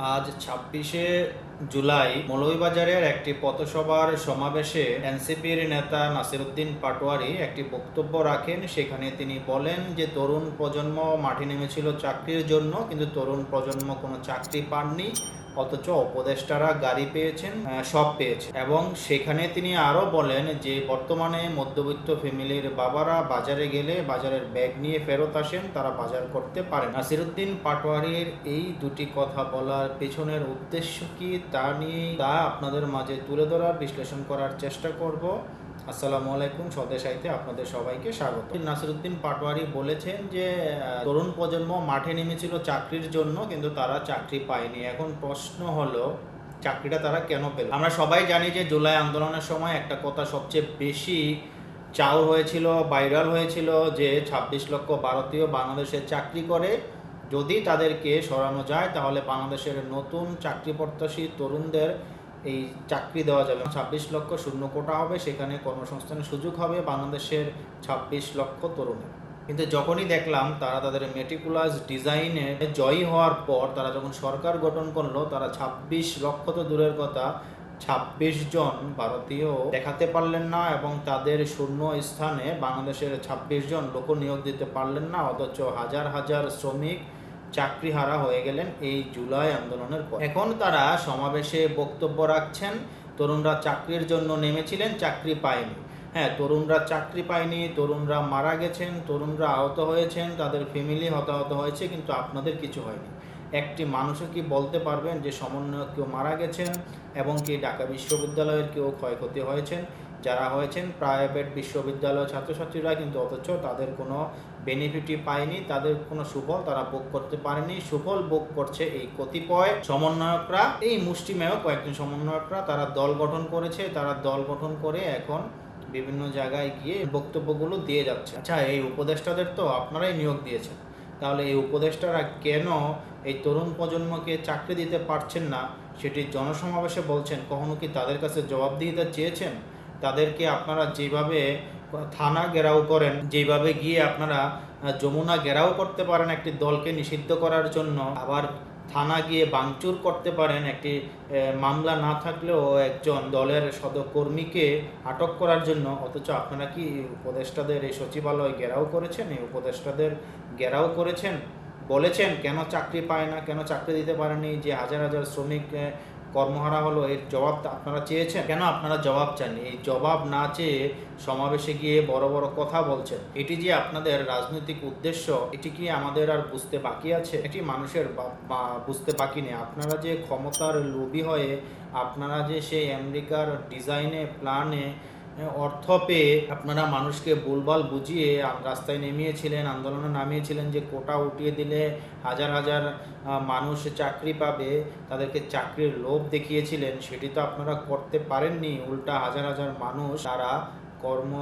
আজ ছাব্বিশে জুলাই মৌলভীবাজারের একটি পথসভার সমাবেশে এনসিপির নেতা নাসিরুদ্দিন পাটোয়ারি একটি বক্তব্য রাখেন। সেখানে তিনি বলেন যে, তরুণ প্রজন্ম মাঠে নেমেছিল চাকরির জন্য, কিন্তু তরুণ প্রজন্ম কোনো চাকরি পাননি। অথচ উপদেষ্টারা গাড়ি পেয়েছেন সব পেয়েছে এবং সেখানে তিনি আরও বলেন যে, বর্তমানে মধ্যবিত্ত ফ্যামিলির বাবারা বাজারে গেলে বাজারের ব্যাগ নিয়ে ফেরত আসেন, তারা বাজার করতে পারেন। নাসিরুদ্দিন পাটোয়ারির এই দুটি কথা বলার পেছনের উদ্দেশ্য কি তা নিয়ে তা আপনাদের মাঝে তুলে ধরার, বিশ্লেষণ করার চেষ্টা করব। আসসালামু আলাইকুম স্বদেশাইতে আপনাদের সবাইকে স্বাগত। নাসিরুদ্দিন পাটোয়ারি বলেছেন যে তরুণ প্রজন্ম মাঠে নেমেছিল চাকরির জন্য, কিন্তু তারা চাকরি পায়নি। এখন প্রশ্ন হলো, চাকরিটা তারা কেন পেল? আমরা সবাই জানি যে, জুলাই আন্দোলনের সময় একটা কথা সবচেয়ে বেশি চাউর হয়েছিল, ভাইরাল হয়েছিল, যে ২৬ লক্ষ ভারতীয় বাংলাদেশে চাকরি করে। যদি তাদেরকে সরানো যায়, তাহলে বাংলাদেশের নতুন চাকরি প্রত্যাশী তরুণদের এই চাকরি দেওয়া যাবে। ছাব্বিশ লক্ষ শূন্য কোটা হবে, সেখানে কর্মসংস্থানের সুযোগ হবে বাংলাদেশের ছাব্বিশ লক্ষ তরুণের। কিন্তু যখনই দেখলাম তারা তাদের মেটিকুলাস ডিজাইনে জয়ী হওয়ার পর, তারা যখন সরকার গঠন করল, তারা ছাব্বিশ লক্ষ তো দূরের কথা, ছাব্বিশ জন ভারতীয় দেখাতে পারলেন না এবং তাদের শূন্য স্থানে বাংলাদেশের ছাব্বিশ জন লোক নিয়োগ দিতে পারলেন না, অথচ হাজার হাজার শ্রমিক চাকরিহারা হয়ে গেলেন এই জুলাই আন্দোলনের পর। এখন তারা সমাবেশে বক্তব্য রাখছেন, তরুণরা চাকরির জন্য নেমেছিলেন, চাকরি পায়নি। হ্যাঁ তরুণরা চাকরি পায়নি, তরুণরা মারা গেছেন, তরুণরা আহত হয়েছেন, তাদের ফ্যামিলি হতাহত হয়েছে, কিন্তু আপনাদের কিছু হয়নি। একটি মানুষও কি বলতে পারবেন যে সমন্বয়ক কেউ মারা গেছেন এবং কি ঢাকা বিশ্ববিদ্যালয়ের কেউ ক্ষয়ক্ষতি হয়েছেন? যারা হয়েছেন প্রাইভেট বিশ্ববিদ্যালয় ছাত্রছাত্রীরা, কিন্তু অথচ তাদের কোনো বেনিফিটই পায়নি, তাদের কোনো সুফল তারা ভোগ করতে পারেনি। সুফল ভোগ করছে এই কতিপয় সমন্বয়করা। এই মুষ্টিমেয় কয়েকজন সমন্বয়করা, তারা দল গঠন করেছে, তারা দল গঠন করে এখন বিভিন্ন জায়গায় গিয়ে বক্তব্যগুলো দিয়ে যাচ্ছে। আচ্ছা এই উপদেষ্টাদের তো আপনারাই নিয়োগ দিয়েছেন। তাহলে এই উপদেষ্টারা কেন এই তরুণ প্রজন্মকে চাকরি দিতে পারছেন না? সেটি জনসমাবেশে বলছেন। কখনো কি তাদের কাছে জবাবদিহিতা চেয়েছেন? তাদেরকে আপনারা যেভাবে থানা ঘেরাও করেন যেভাবে গিয়ে আপনারা যমুনা ঘেরাও করতে পারেন একটি দলকে নিষিদ্ধ করার জন্য। আবার থানা গিয়ে বাংচুর করতে পারেন একটি মামলা না থাকলেও একজন দলের সদকর্মীকে আটক করার জন্য। অথচ আপনারা কি উপদেষ্টাদের এই সচিবালয় ঘেরাও করেছেন? এই উপদেষ্টাদের ঘেরাও করেছেন? বলেছেন, কেন চাকরি পায় না, কেন চাকরি দিতে পারেনি যে হাজার হাজার শ্রমিক কর্মহারা হলো, এর জবাব আপনারা চেয়েছেন? কেন আপনারা জবাব চান এই জবাব না চেয়ে সমাবেশে গিয়ে বড় বড় কথা বলছেন। এটি যে আপনাদের রাজনৈতিক উদ্দেশ্য, এটি কি আমাদের আর বুঝতে বাকি আছে? এটি মানুষের বুঝতে বাকি নেই। আপনারা যে ক্ষমতার লোভী হয়ে, আপনারা যে সেই আমেরিকার ডিজাইনে, প্ল্যানে অর্থ পেয়ে আপনারা মানুষকে ভুলভাল বুঝিয়ে রাস্তায় নেমিয়েছিলেন, আন্দোলনে নামিয়েছিলেন যে কোটা উঠিয়ে দিলে হাজার হাজার মানুষ চাকরি পাবে, তাদেরকে চাকরির লোভ দেখিয়েছিলেন, সেটি তো আপনারা করতে পারেননি। উল্টা হাজার হাজার মানুষ তারা কর্ম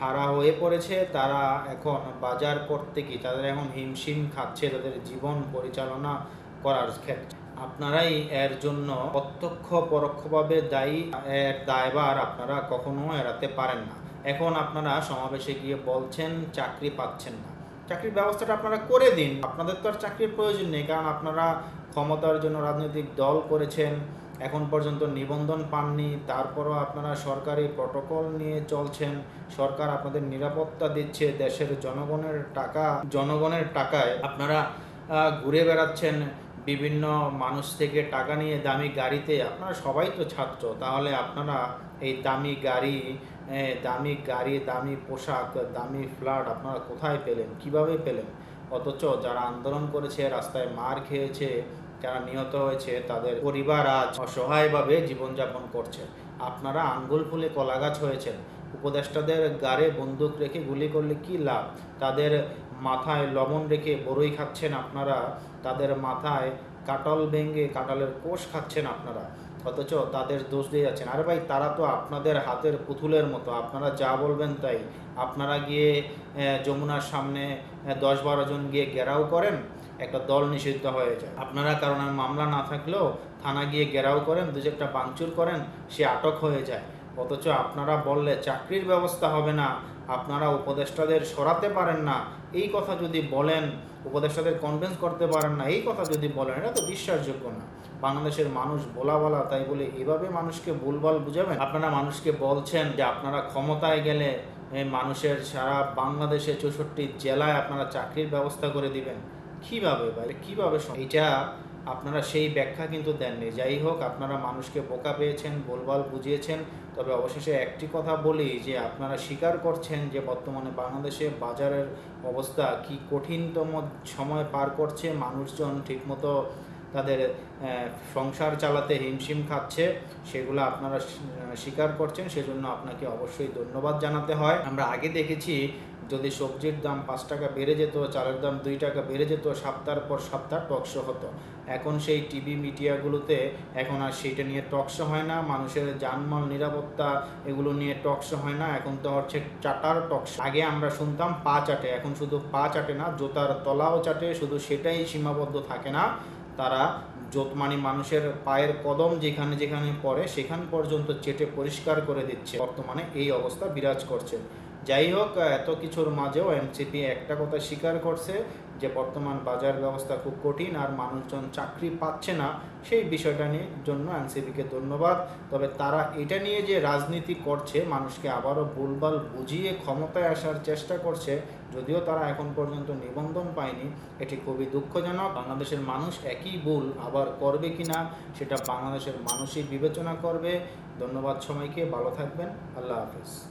হারা হয়ে পড়েছে, তারা এখন বাজার করতে কি তাদের এখন হিমশিম খাচ্ছে, তাদের জীবন পরিচালনা করার ক্ষেত্রে। আপনারাই এর জন্য প্রত্যক্ষ, পরোক্ষভাবে দায়ী, এর দায়বার আপনারা কখনো এড়াতে পারেন না। এখন আপনারা সমাবেশে গিয়ে বলছেন, চাকরি পাচ্ছেন না। চাকরির ব্যবস্থাটা আপনারা করে দিন। আপনাদের তো আর চাকরির প্রয়োজন নেই, কারণ আপনারা ক্ষমতার জন্য রাজনৈতিক দল করেছেন, এখন পর্যন্ত নিবন্ধন পাননি, তারপরও আপনারা সরকারি প্রটোকল নিয়ে চলছেন। সরকার আপনাদের নিরাপত্তা দিচ্ছে, দেশের জনগণের টাকা, জনগণের টাকায় আপনারা ঘুরে বেড়াচ্ছেন। বিভিন্ন মানুষ থেকে টাকা নিয়ে দামি গাড়িতে, আপনারা সবাই তো ছাত্র, তাহলে আপনারা এই দামি গাড়ি দামি গাড়ি, দামি পোশাক, দামি ফ্ল্যাট আপনারা কোথায় পেলেন? কীভাবে পেলেন? অথচ যারা আন্দোলন করেছে, রাস্তায় মার খেয়েছে, যারা নিহত হয়েছে, তাদের পরিবার আজ অসহায়ভাবে জীবনযাপন করছে। আপনারা আঙ্গুল ফুলে কলাগাছ হয়েছেন। উপদেষ্টাদের গাড়ে বন্দুক রেখে গুলি করলে কি লাভ? তাদের মাথায় লবণ রেখে বড়ই খাচ্ছেন আপনারা। তাদের মাথায় কাটল ভেঙে কাঁঠালের কোষ খাচ্ছেন আপনারা। অথচ তাদের দোষ দিয়ে যাচ্ছেন। আরে ভাই, তারা তো আপনাদের হাতের পুতুলের মতো। আপনারা যা বলবেন তাই। আপনারা গিয়ে যমুনার সামনে দশ বারো জন গিয়ে ঘেরাও করেন? একটা দল নিষিদ্ধ হয়ে যায়। আপনারা কারণে মামলা না থাকলেও থানা গিয়ে ঘেরাও করেন, দু একটা বাংচুর করেন, সে আটক হয়ে যায়। অথচ আপনারা বললে চাকরির ব্যবস্থা হবে না, আপনারা উপদেষ্টাদের সরাতে পারেন না। এই কথা যদি বলেন, উপদেষ্টাদের কনভিন্স করতে পারেন না, এই কথা যদি বলেন, এটা তো বিশ্বাসযোগ্য না। বাংলাদেশের মানুষ বলা বলা, তাই বলে এভাবে মানুষকে ভুলভাল বুঝাবেন? আপনারা মানুষকে বলছেন যে আপনারা ক্ষমতায় গেলে মানুষের সারা বাংলাদেশে চৌষট্টি জেলায় আপনারা চাকরির ব্যবস্থা করে দিবেন। কীভাবে ভাই কীভাবে এটা আপনারা সেই ব্যাখ্যা কিন্তু দেননি। যাই হোক, আপনারা মানুষকে বোকা পেয়েছেন বলবাল বুঝিয়েছেন। তবে অবশেষে একটি কথা বলি যে, আপনারা স্বীকার করছেন যে, বর্তমানে বাংলাদেশে বাজারের অবস্থা কি কঠিনতম সময় পার করছে। মানুষজন ঠিকমতো তাদের সংসার চালাতে হিমশিম খাচ্ছে, সেগুলো আপনারা স্বীকার করছেন, সেজন্য আপনাকে অবশ্যই ধন্যবাদ জানাতে হয়। আমরা আগে দেখেছি, যদি সবজির দাম পাঁচ টাকা বেড়ে যেত, চালের দাম দুই টাকা বেড়ে যেত সপ্তাহের পর সপ্তাহ টকশো হতো। এখন সেই টিভি মিডিয়াগুলোতে এখন আর সেইটা নিয়ে টকশো হয় না, মানুষের জানমাল নিরাপত্তা এগুলো নিয়ে টকশো হয় না, এখন তো হচ্ছে চাটার টকশো আগে আমরা শুনতাম পা চাটে, এখন শুধু পা চাটে না, জোতার তলাও চাটে, শুধু সেটাই সীমাবদ্ধ থাকে না। তারা মানে মানুষের পায়ের কদম যেখানে যেখানে পড়ে, সেখান পর্যন্ত চেটে পরিষ্কার করে দিচ্ছে। বর্তমানে এই অবস্থা বিরাজ করছে। যাই হোক এত কিছুর মাঝেও এনসিপি একটা কথা স্বীকার করছে যে বর্তমান বাজার ব্যবস্থা খুব কঠিন আর মানুষজন চাকরি পাচ্ছে না, সেই বিষয়টা নিয়ে জন্য এনসিপিকে ধন্যবাদ। তবে তারা এটা নিয়ে যে রাজনীতি করছে, মানুষকে আবারও ভুলভাল বুঝিয়ে ক্ষমতায় আসার চেষ্টা করছে, যদিও তারা এখন পর্যন্ত নিবন্ধন পায়নি, এটি খুবই দুঃখজনক। বাংলাদেশের মানুষ একই ভুল আবার করবে কিনা, সেটা বাংলাদেশের মানুষই বিবেচনা করবে। ধন্যবাদ সবাইকে, ভালো থাকবেন, আল্লাহ হাফিজ।